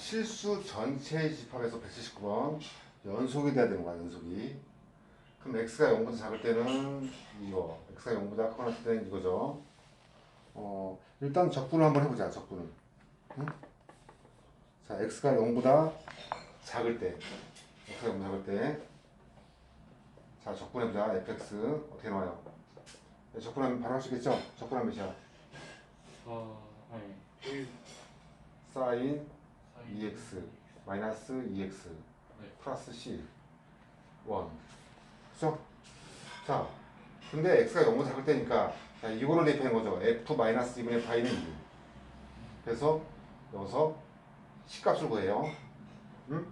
실수 전체의 집합에서 179번 연속이 돼야 되는 거야 연속이. 그럼 x가 0보다 작을 때는 이거 x가 0보다 크거나 때는 이거죠. 어 일단 적분을 한번 해보자 적분을. 응? 자 x가 0보다 작을 때 x가 0보다 작을 때 자 적분해보자 fx. 어떻게 나와요? 네, 적분하면 바로 할 수 있겠죠? 적분하면 몇이야 4 아니. 1 사인 2x 마이너스 2x 네. 플러스 c 1 그죠? 자 근데 x가 0보다 작을 때니까 자 이거를 대입하는 거죠 f 마이너스 2분의 파이는 2 그래서 여기서 식값을 구해요 응?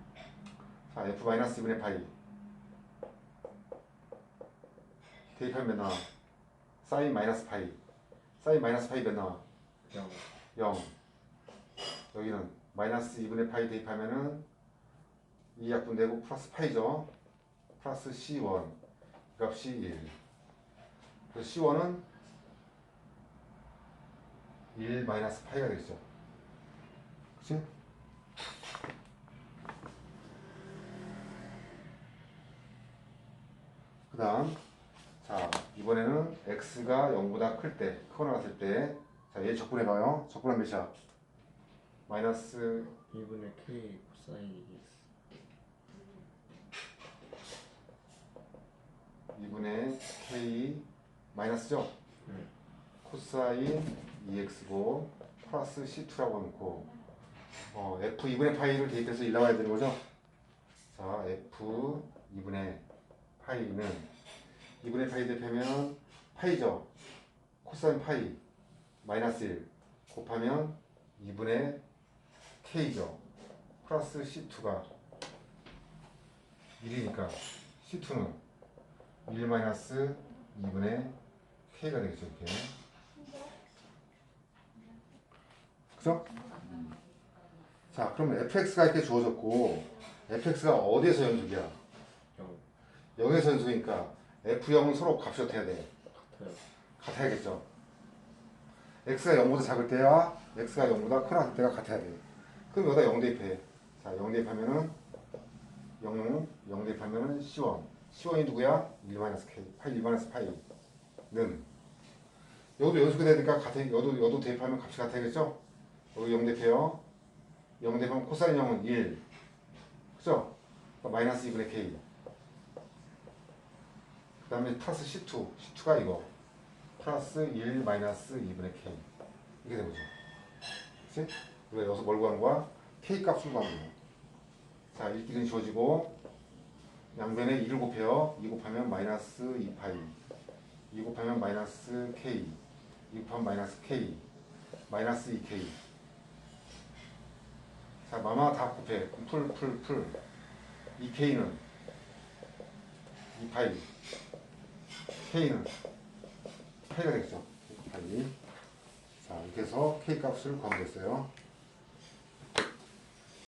자 f 마이너스 2분의 파이 대입하면 몇 나와? 사인 마이너스 파이 사인 마이너스 파이 몇 나와? 0 0 여기는 마이너스 2분의 파이 대입하면은 2 약분 되고 플러스 파이죠. 플러스 C1 값이 1 그래서 C1은 1 마이너스 파이가 되겠죠. 그치? 그 다음 자 이번에는 x가 0보다 클 때 크거나 같을 때자얘 적분해봐요. 적분하면 몇이야? 마이너스 2분의 k 코사인 2분의 k 마이너스죠? 네. 코사인 2x고 플러스 c2라고 놓고 어, f 2분의 파이를 대입해서 1 나와야 되는 거죠? 자 f 2분의 파이는 2분의 파이 대입하면 파이죠? 코사인 파이 마이너스 1 곱하면 2분의 k죠? 플러스 c2가 1이니까 c2는 1 마이너스 2분의 k가 되겠죠 이렇게 그죠? 자 그러면 fx가 이렇게 주어졌고 fx가 어디에서 연속이야? 0 0에서 연속이니까 f0은 서로 값이 어떻게 해야 돼? 같아요 같아야겠죠 x가 0보다 작을 때와 x가 0보다 크나 같을 때가 같아야 돼 그럼 여기다 0 대입해. 자 0 대입하면은 0, 0 대입하면은 c1 c1이 누구야? 1 마이너스 k. 파이 1 마이너스 파이는. 여기도 연속이 되니까 같아 여도 여도 대입하면 값이 같아야겠죠? 여기 0 대입해요. 0 대입하면 코사인 0은 1 그죠? 그러니까 마이너스 2분의 k. 그 다음에 플러스 C2 C2가 이거. 플러스 1 마이너스 2분의 k. 이게 되는 거죠. 그치? 우리가 여기서 뭘 구하는 거야? k 값을 구하는 거야. 자 일기는 지워지고 양변에 2를 곱해요. 2 곱하면 마이너스 2파이. 2 곱하면 마이너스 k. 2 곱하면 마이너스 k. 마이너스 2k 자 마마 다 곱해. 풀풀풀. 2k는 2파이. K는 파이가 되겠죠. 자, 이렇게 해서 k 값을 구하면 됐어요.